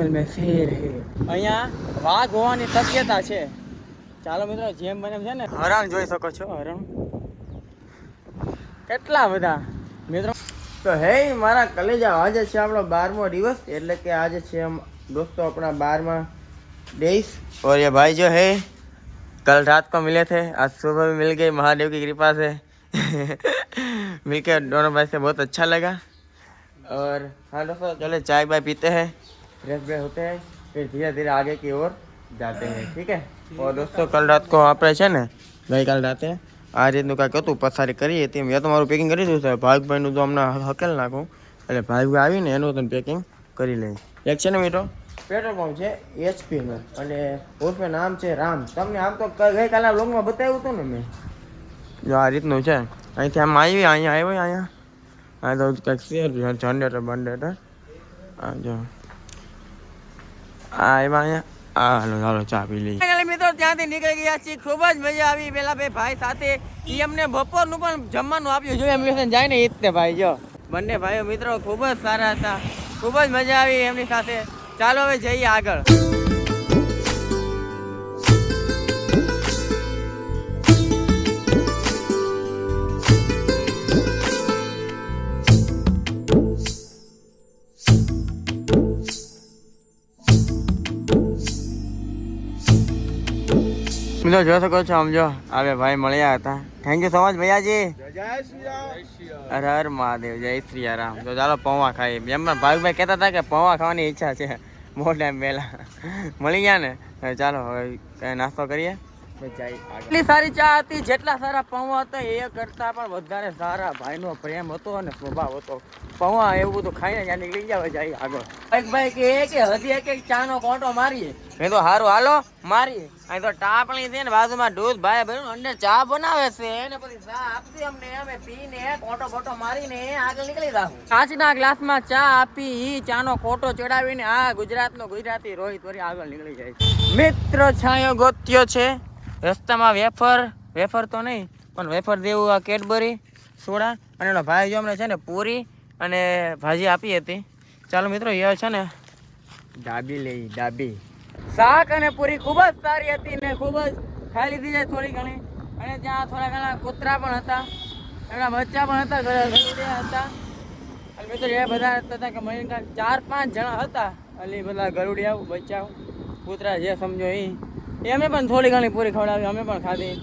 જંગલ મેં શેર હે અહીંયા વાઘ હોવાની શક્યતા છે ચાલો મિત્રો જેમ બને એમ છે ને હરણ જોઈ શકો છો હરણ કેટલા બધા મિત્રો તો હે મારા કલેજા આજે છે આપણો બારમો દિવસ એટલે કે આજે છે આમ दोस्तों अपना बारहवा डेज और ये भाई जो है कल रात को मिले थे आज सुबह भी मिल गए महादेव की कृपा से मिलकर दोनों भाई से बहुत अच्छा लगा और हाँ दोस्तों चले चाय बाय पीते हैं फ्रेश व्रेश होते हैं फिर धीरे धीरे आगे की ओर जाते हैं ठीक है और दोस्तों कल रात को આપણે છે ને ગઈકાલ રાતે આ રીતનું કાંઈક હતું પથારી કરી હતી મેં તો મારું પેકિંગ કરી દીધું છે ભાગભાઈનું તો હમણાં હકેલ નાખું એટલે ભાગભાઈ આવીને એનું તો પેકિંગ કરી લઈ એક છે ને મિત્રો પેટ્રોલ પંપ છે એચપીનું અને ઉર્ફે નામ છે રામ તમને આમ તો ક- ગઈકાલના બ્લોગમાં બતાવ્યું હતું ને મેં જો આ રીતનું છે અહીંથી આમ આવી અહીંયા આવ્યો અહીંયા આ તો કંઈક છે જનરેટર બંડેટર આ જો આ એમાં અહીંયા? હાલો ચા પી લઈએ. મિત્રો, ત્યાંથી નીકળી ગયા છીએ. ખૂબ જ મજા આવી. પેલા બે ભાઈ સાથે. એ અમને બપોરનું પણ જમવાનું આપ્યું. જોઈએ એમ જાય ને એ જ તે ભાઈ, જો. બંને ભાઈઓ મિત્રો ખૂબ જ સારા હતા. ખૂબ જ મજા આવી એમની સાથે. ચાલો, હવે જઈએ આગળ. મિત્રો જોઈ શકો છો, આમ જો આવે ભાઈ મળ્યા હતા. થેન્ક યુ સો મચ ભૈયાજી. હર હર મહાદેવ, જય શ્રી રામ. તો ચાલો પૌવા ખાઈ એમ ભાવિકભાઈ કહેતા હતા કે પૌવા ખાવાની ઈચ્છા છે. બહુ ટાઈમ પહેલાં. મળી ગયા ને? ચાલો હવે નાસ્તો કરીએ. એટલી સારી ચા હતી, જેટલા સારા પૌવા હતા, એ કરતા પણ વધારે સારા ભાઈનો પ્રેમ હતો અને સ્વભાવ હતો. પૌવા એવું બધું ખાઈને ત્યાં નીકળી જાવ જાય આગળ. એક ભાઈ કે કે, હજી એક એક ચાનો કોંટો મારીએ. મેં તો હારું, હાલો, મારીએ. અહીં તો ટાપણી છે ને, બાજુમાં દૂધ ભાઈ ભાઈ અંદર ચા બનાવે છે ને પછી ચા આપશે અમને, અમે પીને કોટો બોટો મારીને આગળ નીકળી જાવ કાચના ગ્લાસમાં ચા આપી, ઈ ચાનો કોટો ચડાવીને આ ગુજરાતનો ગુજરાતી રોહિત વરી આગળ નીકળી જાય મિત્ર છાંયો ગોત્યો છે. રસ્તામાં વેફર વેફર તો નહીં, પણ વેફર દેવું આ કેડબરી, સોડા અને એનો ભાઈ જો અમને છે ને પૂરી અને ભાજી આપી હતી. ચાલો મિત્રો એ છે ને ડાબી લઈ, ડાબી. શાક અને પૂરી ખૂબ જ સારી હતી ને ખૂબ જ ખાઈ લીધી છે થોડી ઘણી. અને ત્યાં થોડા ઘણા કૂતરા પણ હતા, એમના બચ્ચા પણ હતા, ઘરે હતા. અને મિત્રો, એ બધા હતા કે મળીને ચાર પાંચ જણા હતા. એ બધા ગરુડિયા બચ્ચા કૂતરા જે સમજો એ એ અમે પણ થોડી ઘણી પૂરી ખવડાવી, અમે પણ ખાધી.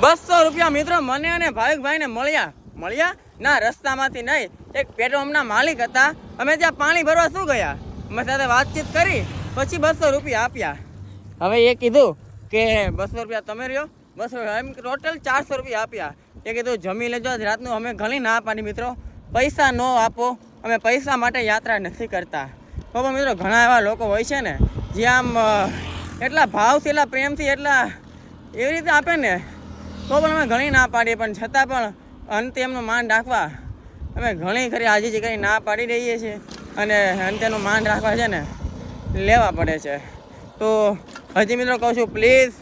બસો રૂપિયા મિત્રો મને અને ભાવિકભાઈ ને મળ્યા. મળ્યા? ના, રસ્તામાંથી નહીં. એક પેટ્રોલ પંપના માલિક હતા. અમે ત્યાં પાણી ભરવા શું ગયા? અમે સાથે વાતચીત કરી, પછી બસો રૂપિયા આપ્યા. હવે એ કીધું કે બસો રૂપિયા તમે રહ્યો. બસો એમ ટોટલ ચારસો રૂપિયા આપ્યા. એ કીધું, જમી લેજો, આજ રાતનું અમે ઘણી ના પાડી, મિત્રો. પૈસા ન આપો. અમે પૈસા માટે યાત્રા નથી કરતા. તો પણ મિત્રો, ઘણા એવા લોકો હોય છે ને, જે આમ એટલા ભાવથી, એટલા પ્રેમથી, એટલા એવી રીતે આપે ને તો પણ અમે ઘણી ના પાડીએ, પણ છતાં પણ અંતે એમનું માન રાખવા અમે ઘણી ખરી હાજી કરી ના પાડી દઈએ છીએ અને અંતેનું માન રાખવા છે ને, લેવા પડે છે. તો હજી મિત્રો કહું છું પ્લીઝ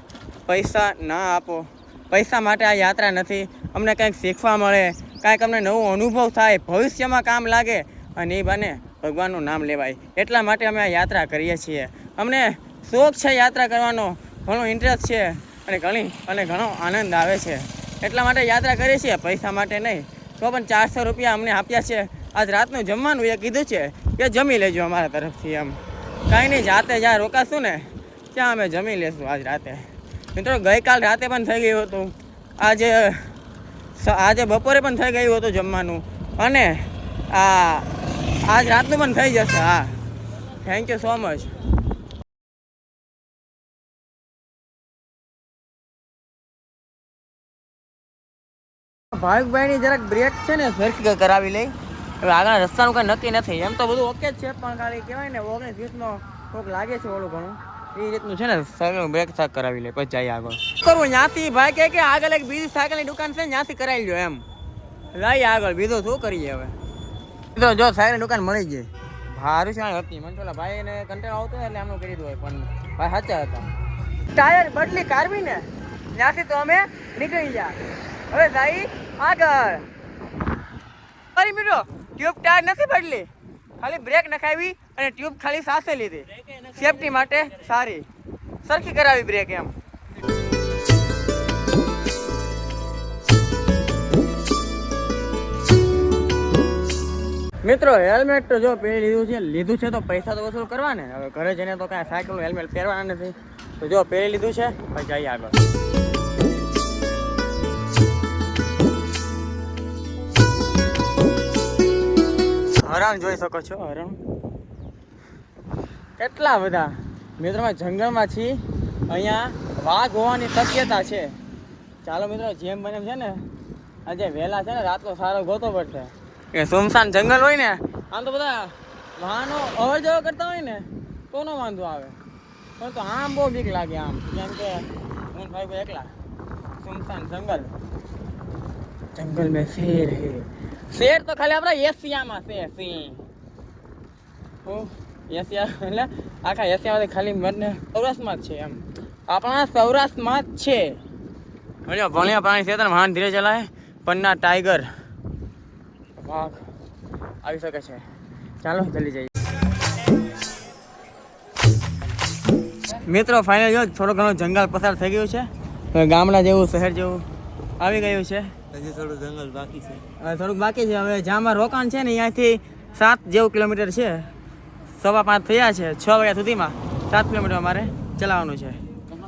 પૈસા ના આપો. પૈસા માટે આ યાત્રા નથી. અમને કંઈક શીખવા મળે, કાંઈક અમને નવો અનુભવ થાય, ભવિષ્યમાં કામ લાગે અને એ બને. ભગવાનનું નામ લેવાય. એટલા માટે અમે આ યાત્રા કરીએ છીએ. અમને શોખ છે યાત્રા કરવાનો. ઘણો ઇન્ટરેસ્ટ છે અને ઘણી, અને ઘણો આનંદ આવે છે. એટલા માટે યાત્રા કરીએ છીએ. પૈસા માટે નહીં. તો પણ ચારસો રૂપિયા અમને આપ્યા છે. આજ રાતનું જમવાનું એ કીધું છે કે જમી લેજો અમારા તરફથી એમ. કાંઈ નહીં, જાતે જ્યાં રોકાશું ને ત્યાં અમે જમી લેશું આજ રાતે. મિત્રો, ગઈકાલ રાતે પણ થઈ ગયું હતું. આજે આજે બપોરે પણ થઈ ગયું હતું જમવાનું. અને આ આજ રાતનું પણ થઈ જશે હા. થેન્ક યુ સો મચ ભાવિકભાઈની જરાક બ્રેક છે ને સરખી કરાવી લઈ. હવે આગળ રસ્તાનું કંઈ નક્કી નથી. એમ તો બધું ઓકે જ છે પણ ખાલી કહેવાય ને ઓગણીસ વીસનો કોક લાગે છે ઓલું ઘણું. એ રીતનું છે ને સાયકલ બ્રેક સાક કરાવી લે પછી જાય આગળ. કરવું ત્યાંથી ભાઈ કે આગળ એક બીજી સાયકલની દુકાન છે ત્યાંથી કરાવી લ્યો એમ. લઈ આગળ બીજું શું કરીએ હવે? તો જો સાયકલની દુકાન મળી ગઈ. સારું છે હતી. મને પેલા ભાઈ એને કંટાળો આવતો એટલે આમનું કરી દો પણ ભાઈ સાચા હતા. ટાયર બદલી કાઢવી ને, ત્યાંથી તો અમે નીકળી ગયા. હવે ભાઈ, આગળ. અરે મિત્રો ટ્યુબ ટાયર નથી બદલી. ખાલી બ્રેક નખાવી અને ટ્યુબ ખાલી સાથે લીધી. સેફટી માટે સારી. સરખી કરાવી બ્રેક એમ. મિત્રો હેલ્મેટ તો જો પહેરી લીધું છે. લીધું છે તો પૈસા તો વસૂલ કરવા ને હવે ઘરે જઈને તો કાંઈ સાયકલ હેલ્મેટ પહેરવાના નથી. તો જો, પહેરી લીધું છે, પછી જઈએ આગળ. હરણ જોઈ શકો છો, હરણ. કેટલા બધા? મિત્રોમાં જંગલમાં છીએ. અહીંયા વાઘ હોવાની શક્યતા છે. ચાલો મિત્રો, જેમ બને છે ને, આજે વહેલા છે ને, રાતનો સારો ગોતો પડશે. એ સુમસાન જંગલ હોય ને? આમ તો બધા વાહનો અવર જવર કરતા હોય ને તો નો વાંધો આવે? પણ તો આમ બહુ બીક લાગે આમ કેમ કે હું ભાઈ ભાઈ એકલા. સુમસાન જંગલ. જંગલ મેં શેર હે. શેર તો ખાલી આપણા એશિયામાં છે સિંહ. ઓહ એશિયા એટલે આખા એશિયામાંથી ખાલી મને સૌરાષ્ટ્રમાં જ છે એમ. આપણા સૌરાષ્ટ્રમાં જ છે. ભણ્યા પ્રાણી છે વાહન ધીરે ચલાવે. પન્ના ટાઈગર. વાઘ આવી શકે છે. ચાલો જલ્દી જઈએ. મિત્રો ફાઇનલ જો થોડો ઘણો જંગલ પસાર થઈ ગયું છે. ગામડા જેવું શહેર જેવું આવી ગયું છે. હજી થોડું જંગલ બાકી છે. હવે થોડુંક બાકી છે. હવે જ્યાં રોકાણ છે ને અહીંયાથી સાત જેવું કિલોમીટર છે. સવા પાંચ થયા છે છ વાગ્યા સુધીમાં. સાત કિલોમીટર અમારે ચલાવવાનું છે.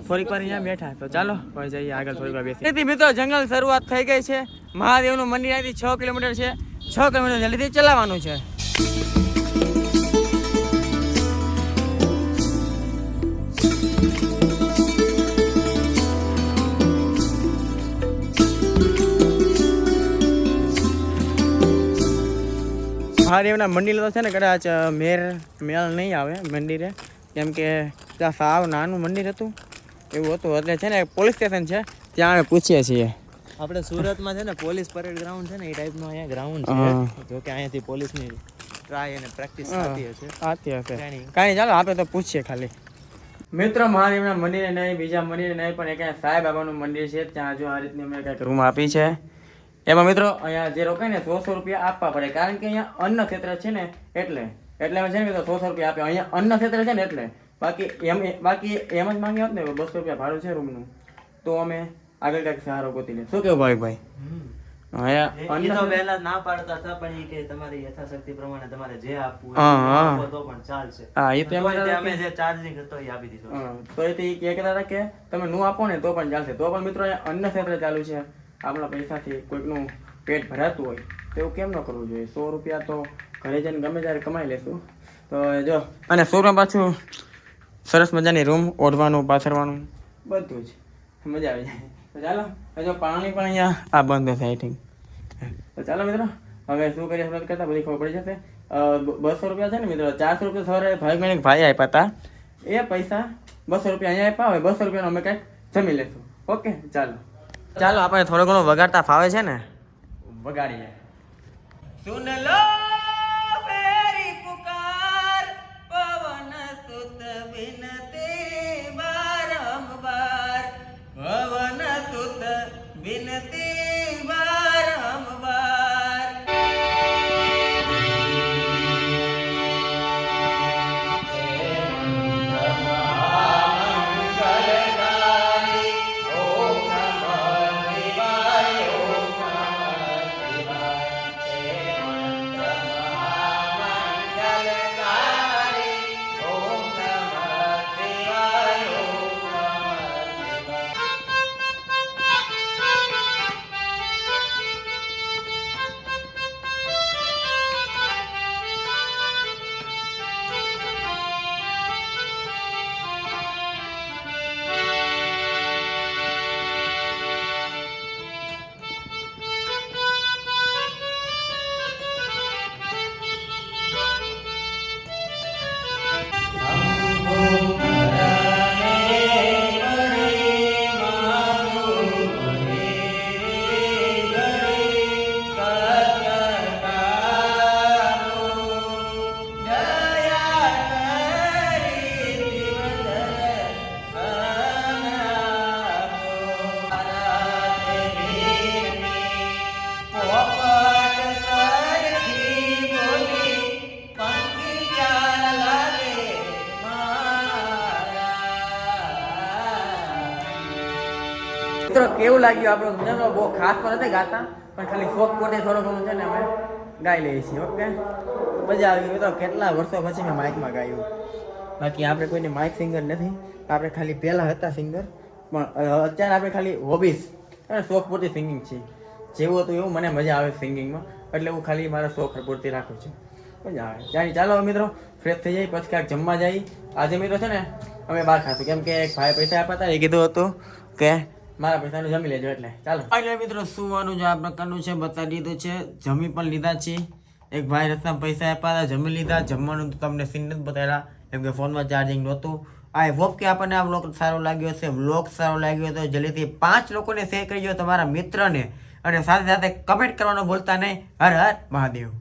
થોડીક વાર અહીંયા બેઠા. તો ચાલો હવે જઈએ આગળ થોડીક વાર બેસી મિત્રો જંગલ શરૂઆત થઈ ગઈ છે. મહાદેવનું મંદિર અહીંથી છ કિલોમીટર છે. છ કિલોમીટર જલ્દીથી ચલાવવાનું છે. મહાદેવના મંદિર તો છે ને કદાચ મેર મેળ નહીં આવે મંદિરે. કેમ કે ત્યાં સાવ નાનું મંદિર હતું. એવું હતું. એટલે છે ને પોલીસ સ્ટેશન છે. ત્યાં અમે પૂછીએ છીએ. આપણે સુરતમાં છે ને પોલીસ પરેડ ગ્રાઉન્ડ છે ને એ ટાઈપનો અહીંયા ગ્રાઉન્ડ છે. જો કે અહીંયાથી પોલીસની ટ્રાય અને પ્રેક્ટિસ. થતી હશે. આતી હશે. કાંઈ ચાલો આપણે તો પૂછીએ ખાલી. મિત્ર મહાદેવના મંદિરે નહીં બીજા મંદિરે નહીં પણ એક અહીંયા સાહેબ બાબાનું મંદિર છે ત્યાં જો આ રીતની અમે કંઈક રૂમ આપી છે. એમાં મિત્રો અહીંયા જે રોકાય ને સો સો રૂપિયા આપવા પડે કારણ કે અહીંયા અન્ન ક્ષેત્ર છે ને એટલે એટલે અમે છે ને મિત્રો સો સો રૂપિયા આપ્યા. અહીંયા અન્ન ક્ષેત્ર છે ને એટલે. બાકી એમ બાકી એમ જ માંગ્યા હોત ને બસો રૂપિયા ભાડું છે રૂમનું તો અમે આગળ કંઈક સહારો ગોતી લે. શું કેવું ભાઈ? ભાઈ ના તમે આપો તો પણ ચાલશે. તો પણ મિત્રો અન્ન ક્ષેત્ર ચાલુ છે. આપણા પૈસાથી કોઈકનું પેટ ભરાતું હોય તો એવું કેમ ન કરવું જોઈએ? સો રૂપિયા તો ઘરે જઈને ગમે ત્યારે કમાઈ લેશું. તો જો અને સોમાં પાછું સરસ મજાની રૂમ ઓઢવાનું પાથરવાનું બધું જ. મજા આવી જાય. તો ચાલો જો પાણી પણ અહીંયા આ બંધ થાય થિંક તો ચાલો મિત્રો હવે શું કરીએ સુરત કરતા બધી ખબર પડી જશે. બસો રૂપિયા છે ને મિત્રો ચારસો રૂપિયા સવારે ભાઈ બહેન ભાઈ આપ્યા હતા. એ પૈસા બસો રૂપિયા અહીંયા આપ્યા હવે બસો રૂપિયાનો અમે કંઈક જમી લેશું. ઓકે ચાલો. ચાલો આપણે થોડો ઘણો વગાડતા ફાવે છે ને? વગાડીએ. સુન લો કેવું લાગ્યું આપણો ગુજરાતનો બહુ ખાસ તો નથી ગાતા, પણ ખાલી શોખ પોતે થોડું ઘણું છે ને અમે ગાઈ લઈએ છીએ, ઓકે? મજા આવી તો કેટલા વર્ષો પછી મેં માઇકમાં ગાયું. બાકી આપણે કોઈને માઇક સિંગર નથી આપણે ખાલી પહેલાં હતા સિંગર, પણ અત્યારે આપણે ખાલી હોબીસ અને શોખ પૂરતી સિંગિંગ છે. જેવું હતું એવું મને મજા આવે સિંગિંગમાં, એટલે હું ખાલી મારા શોખ પૂરતી રાખું છું. મજા આવે. ચાલો ચાલો મિત્રો ફ્રેશ થઈ જાય પછી ક્યાંક જમવા જઈએ. આજે મિત્રો છે ને, અમે બહાર ખાશું. કેમ કે એક ભાઈ પૈસા આપ્યા હતા, એ કીધું હતું કે મારા પૈસાનું જમી લેજો એટલે. ચાલો. એટલે મિત્રો, સુવાનું જે આ પ્રકારનું છે, બતાવી દીધું છે. જમી પણ લીધા છે. એક ભાઈ રસ્તા પૈસા આપ્યા હતા, જમી લીધા. જમવાનું તો તમને સીન નથી બતાવ્યા કેમ કે ફોનમાં ચાર્જિંગ નહોતું. આઈ હોપ કે આપણને આ વ્લોગ સારો લાગ્યો હશે વ્લોગ સારો લાગ્યો તો જલ્દીથી પાંચ લોકોને શેર કરજો તમારા મિત્રને. અને સાથે સાથે કમેન્ટ કરવાનું ભૂલતા નહીં. હર હર મહાદેવ.